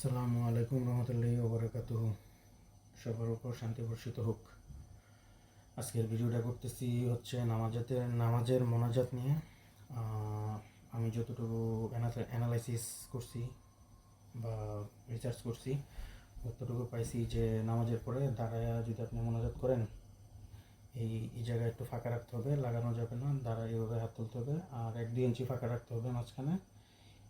আসসালামু আলাইকুম রহমতুল্লাহি ওবরাকাতু সবার উপর শান্তি বর্ষিত হোক। আজকের ভিডিওটা করতেছি হচ্ছে নামাজাতের, নামাজের মোনাজাত নিয়ে। আমি যতটুকু অ্যানালাইসিস করছি বা রিসার্চ করছি, ততটুকু পাইছি যে নামাজের পরে দাঁড়ায় যদি আপনি মোনাজাত করেন, এই এই জায়গায় একটু ফাঁকা রাখতে হবে, লাগানো যাবে না, দাঁড়ায় এভাবে হাত তুলতে হবে, আর এক দুই ইঞ্চি ফাঁকা রাখতে হবে মাঝখানে।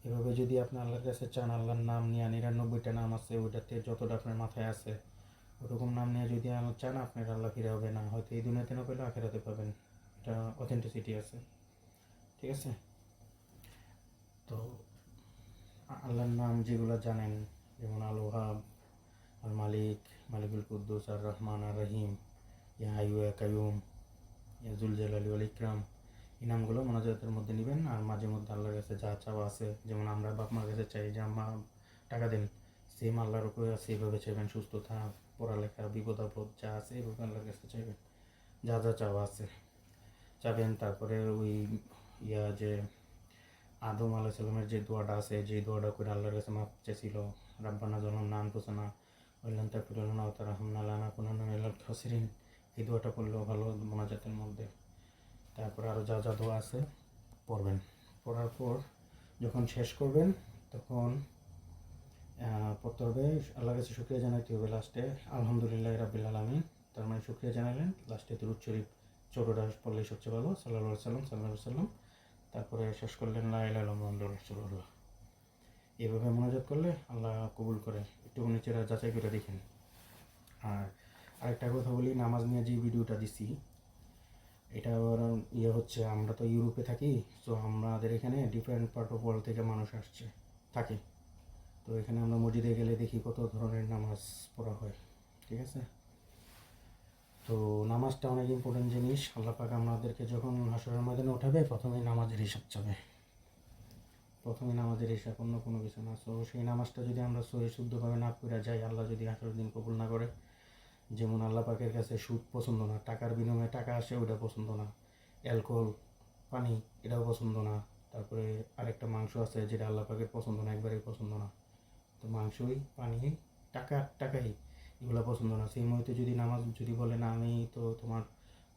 এভাবে যদি আপনি আল্লাহর কাছে চান, আল্লাহর নাম নিয়ে নিরানব্বইটা নাম আছে, ওইটাতে যতটা আপনার মাথায় আছে, ওরকম নাম নিয়ে যদি আল্লাহ চান, আপনার আল্লাহ ফিরে হবে না। হয়তো এই দুনিয়াতে না পেলে আখেরাতে পাবেন। এটা অথেন্টিসিটি আছে। ঠিক আছে? তো আল্লাহর নাম যেগুলো জানেন, যেমন আল ওহাব আল মালিক, মালিকুল কুদ্দুস, আর রহমান, আর রহিম, ইয়া ইয়া কাইয়ুম, ইয়া জুল জালালি ইকরাম এই নামগুলো মোনাজাতের মধ্যে নেবেন আর মাঝে মধ্যে আল্লাহর কাছে যা চাওয়া আছে, যেমন আমরা বাপ মার কাছে চাই যে, আম্মা, টাকা দেন। সেম আল্লাহর উপরে আছে এইভাবে চাইবেন সুস্থতা পড়ালেখা, বিপদ আপদ যা আছে এইভাবে আল্লাহর কাছে চাইবেন। যা যা চাওয়া আছে চাবেন। তারপরে ওই ইয়া যে আদম আলাহ সাল্লামের যে দোয়াটা আছে, যে দোয়াটা করে আল্লাহর কাছে মাপ চেয়েছিল, রাব্বানা জনম নান পোসানা ওইলান তাকুরুল্লাহ তারা হামনা লানা কোনো খসরিন। এই দোয়াটা পড়লেও ভালো মোনাজাতের মধ্যে। তারপর আরও যা যা দোয়া আছে পড়বেন। পড়ার পর যখন শেষ করবেন, তখন পড়তে হবে, আল্লাহর কাছে শুক্রিয়া জানাইতে হবে লাস্টে আলহামদুলিল্লাহ রাবিল আলমিন। তার মানে শুক্রিয়া জানালেন, লাস্টে তুরুদ শরীফ ছোটোটা পড়লেই সবচেয়ে ভালো সাল্লাহ সাল্লাম সাল্লাহ সাল্লাম তারপরে শেষ করলেন লাইলাহ রসুল্লাহ এভাবে মনোজাত করলে আল্লাহ কবুল করে। একটু নিচেরা যাচাই করে দেখেন। আর আরেকটা কথা বলি, নামাজ নিয়ে যে ভিডিওটা দিছি এটা ইয়ে হচ্ছে, আমরা তো ইউরোপে থাকি, তো আমাদের এখানে ডিফারেন্ট পার্ট অফ ওয়ার্ল্ড থেকে মানুষ আসছে, থাকে। তো এখানে আমরা মসজিদে গেলে দেখি কত ধরনের নামাজ পড়া হয়, ঠিক আছে? তো নামাজটা অনেক ইম্পর্টেন্ট জিনিস, আল্লাহ পাক আমাদেরকে যখন হাসরের ময়দানে ওঠাবে প্রথমেই নামাজের হিসাব চাবে। প্রথমে নামাজের হিসাব, অন্য কোনো কিছু না। তো সেই নামাজটা যদি আমরা সহি শুদ্ধভাবে না পড়ে যাই, আল্লাহ যদি হাসরের দিন কবুল না করে যেমন আল্লাহ পাকের কাছে সুদ পছন্দ না, টাকার বিনিময়ে টাকা আসে ওটা পছন্দ না। অ্যালকোহল, পানি, এটাও পছন্দ না। তারপরে আরেকটা মাংস আছে যেটা আল্লাহ পাকের পছন্দ না, একবারেই পছন্দ না। তো মাংসই, পানি, টাকা, টাকাই এগুলো পছন্দ না। সেই মুহূর্তে যদি নামাজ, যদি বলে, না, আমি তো তোমার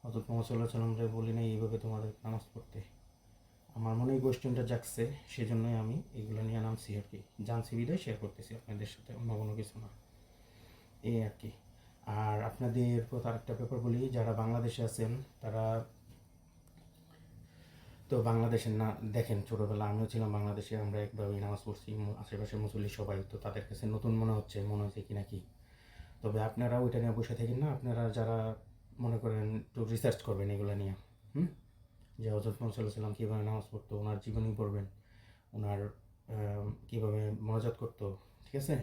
হজরত মোহাম্মদ সাল্লাহ বলি না এইভাবে তোমাদের নামাজ পড়তে। আমার মনে হয় কোয়েশ্চেনটা জাগছে, সেজন্যই আমি এগুলো নিয়ে নামছি আর কি। জানছি বিদায় শেয়ার করতেছি আপনাদের সাথে, অন্য কোনো কিছু না। এই আর কি। আর আপনাদের প্রতি আরেকটা ব্যাপার বলি, যারা বাংলাদেশে আছেন, তারা তো বাংলাদেশের না, দেখেন ছোটোবেলা আমিও ছিলাম বাংলাদেশে, আমরা একভাবেই নামাজ পড়ছি আশেপাশে মুসল্লি সবাই, তো তাদের কাছে নতুন মনে হচ্ছে মনে হচ্ছে কি না কি? তবে আপনারা ওইটা নিয়ে বসে থাকেন না, আপনারা যারা মনে করেন একটু রিসার্চ করবেন এগুলো নিয়ে, হুম? যে হজরত মোহাম্মদ কীভাবে নামাজ পড়তো, ওনার জীবনী পড়বেন, ওনার কীভাবে মনোজাত করতো, ঠিক আছে?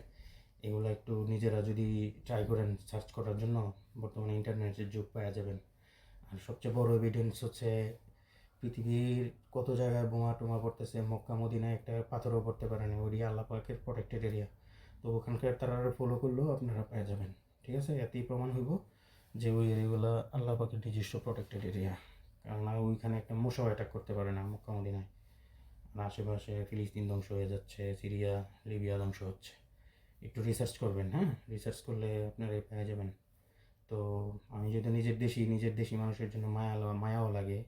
এগুলো একটু নিজেরা যদি ট্রাই করেন সার্চ করার জন্য, বর্তমানে ইন্টারনেটের যুগ পাওয়া যাবেন। আর সবচেয়ে বড় এভিডেন্স হচ্ছে পৃথিবীর কত জায়গায় বোমা টোমা পড়তেছে, মক্কা, মদিনায় একটা পাথরও পড়তে পারে না ওই আল্লাহ পাকের প্রোটেক্টেড এরিয়া তো ওখানকার তারা ফলো করলেও আপনারা পেয়ে যাবেন, ঠিক আছে? এতেই প্রমাণ হইব যে ওই এরিয়াগুলো আল্লাহ পাকের নিজস্ব প্রোটেক্টেড এরিয়া কারণ ওইখানে একটা মশাও অ্যাটাক করতে পারে না মক্কা, মদিনায়। আশেপাশে ফিলিস্তিন ধ্বংস হয়ে যাচ্ছে, সিরিয়া, লিবিয়া ধ্বংস হচ্ছে। একটু রিসার্চ করবেন হ্যাঁ? রিসার্চ করলে আপনারা পেয়ে যাবেন। তো আমি যদি নিজের দেশি নিজের দেশি মানুষের জন্য মায়া মায়াও লাগে,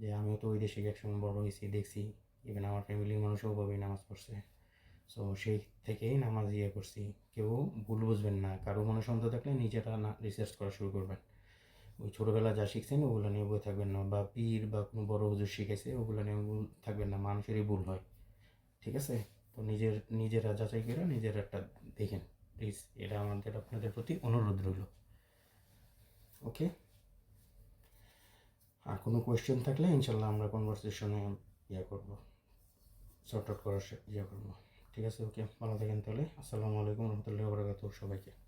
যে আমিও তো ওই দেশে একসময় বড় হয়েছি, দেখছি। ইভেন আমার ফ্যামিলির মানুষও ওভাবেই নামাজ পড়ছে। সো সেই থেকেই নামাজ ইয়ে করছি। কেউ ভুল বুঝবেন না। কারও মনে সন্দেহ থাকলে নিজেরা না রিসার্চ করা শুরু করবেন। ওই ছোটোবেলা যা শিখছেন, ওগুলো নিয়ে বই থাকবেন না। বা পীর বা কোনো বড় হুজুর শিখেছে, ওগুলো নিয়ে ভুল থাকবেন না। মানুষেরই ভুল হয়। ঠিক আছে? তো নিজের, নিজেরা যাচাই করে নিজের একটা দেখেন প্লিজ এটা আমাদের, আপনাদের প্রতি অনুরোধ রইল। ওকে আর কোনো কোয়েশ্চেন থাকলে ইনশাল্লাহ আমরা কনভারসেশনে ইয়ে করব শর্ট আউট করার ইয়ে করব। ঠিক আছে ওকে ভালো থাকেন তাহলে। আসসালামু আলাইকুম রহমতুল্লাহ বরাকাত সবাইকে।